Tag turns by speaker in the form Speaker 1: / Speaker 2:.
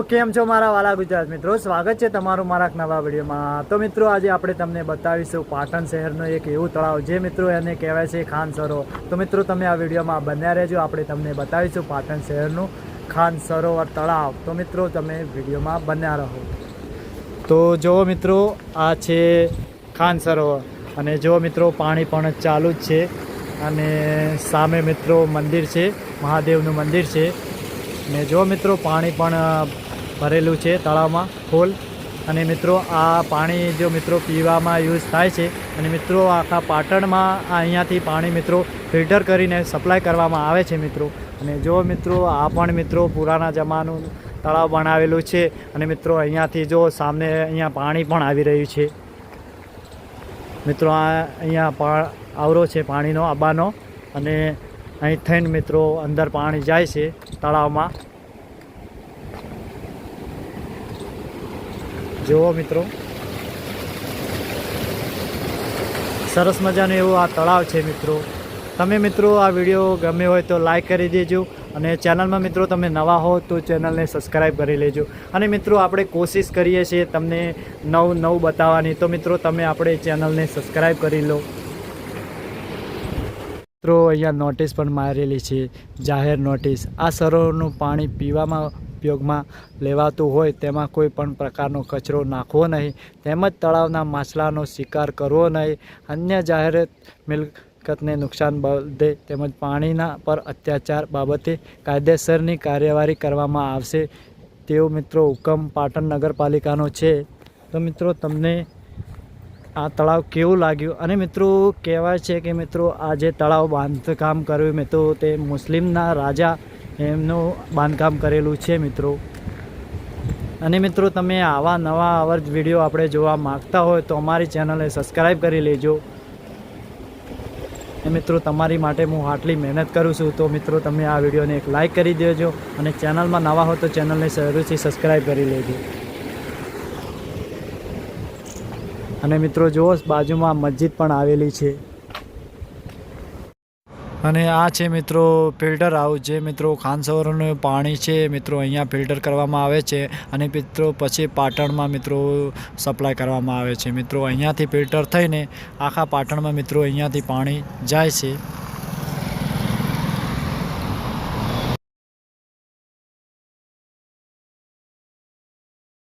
Speaker 1: કેમ છો મારા વાલા ગુજરાત મિત્રો? સ્વાગત છે તમારું મારા નવા વિડીયોમાં. તો મિત્રો, આજે આપણે તમને બતાવીશું પાટણ શહેરનો એક એવું તળાવ જે મિત્રો એને કહેવાય છે ખાન સરોવર તો મિત્રો, તમે આ વિડીયોમાં બન્યા રહેજો. આપણે તમને બતાવીશું પાટણ શહેરનું ખાન સરોવર તળાવ. તો મિત્રો, તમે વિડીયોમાં બન્યા રહો. તો જુઓ મિત્રો, આ છે ખાન સરોવર અને જુઓ મિત્રો, પાણી પણ ચાલુ જ છે. અને સામે મિત્રો મંદિર છે. મહાદેવનું મંદિર છે. ને જો મિત્રો, પાણી પણ ભરેલું છે તળાવમાં ખોલ. અને મિત્રો, આ પાણી જો મિત્રો પીવામાં યુઝ થાય છે, અને મિત્રો આખા પાટણમાં અહીંયાથી પાણી મિત્રો ફિલ્ટર કરીને સપ્લાય કરવામાં આવે છે મિત્રો. અને જો મિત્રો, આ પણ મિત્રો પુરાના જમાનું તળાવ બનાવેલું છે, અને મિત્રો અહીંયાથી જો સામે અહીંયા પાણી પણ આવી રહ્યું છે. મિત્રો, આ અહીંયા આવરો છે પાણીનો આબાનો, અને અહીં થઈને મિત્રો અંદર પાણી જાય છે તળાવમાં. જુઓ મિત્રો. સરસ મજાનું એવું આ તળાવ છે મિત્રો. તમે મિત્રો આ વીડિયો ગમે હોય તો લાઈક કરી દેજો અને ચેનલમાં મિત્રો તમે નવા હો તો ચેનલને સબસ્ક્રાઈબ કરી લેજો. અને મિત્રો આપણે કોશિશ કરીએ છીએ તમને નવું નવું બતાવવાની. તો મિત્રો તમે આપણે ચેનલને સબસ્ક્રાઈબ કરી લો. મિત્રો, અહીંયા નોટિસ પણ મારેલી છે. જાહેર નોટિસ આ સરોવરનું પાણી પીવામાં ઉપયોગમાં લેવાતું હોય તેમાં કોઈ પણ પ્રકારનો કચરો નાખવો નહીં, તેમજ તળાવના માછલાનો શિકાર કરવો નહીં, અન્ય જાહેર મિલકતને નુકસાન બાબતે તેમજ પાણીના પર અત્યાચાર બાબતે કાયદેસરની કાર્યવાહી કરવામાં આવશે. તેવો મિત્રો હુકમ પાટણ નગરપાલિકાનો છે. તો મિત્રો તમને આ તળાવ કેવું લાગ્યું? અને મિત્રો કહેવાય છે કે મિત્રો આ જે તળાવ બાંધકામ કર્યું મિત્રો તે મુસ્લિમના રાજા એમનું બાંધકામ કરેલું છે મિત્રો. અને મિત્રો, તમે આવા નવા આવા વીડિયો આપણે જોવા માગતા હોય તો અમારી ચેનલને સબસ્ક્રાઈબ કરી લેજો. એ મિત્રો, તમારી માટે હું આટલી મહેનત કરું છું, તો મિત્રો, તમે આ વિડીયોને એક લાઈક કરી દેજો અને ચેનલમાં નવા હો તો ચેનલને જરૂરથી સબસ્ક્રાઈબ કરી લેજો. અને મિત્રો, જુઓ, બાજુમાં મસ્જિદ પણ આવેલી છે. અને આ છે મિત્રો ફિલ્ટર હાઉસ, જે મિત્રો ખાનસરોવરનું પાણી છે, મિત્રો અહીંયા ફિલ્ટર કરવામાં આવે છે અને મિત્રો પછી પાટણમાં મિત્રો સપ્લાય કરવામાં આવે છે. મિત્રો અહીંયાથી ફિલ્ટર થઈને આખા પાટણમાં મિત્રો અહીંયાથી પાણી જાય છે.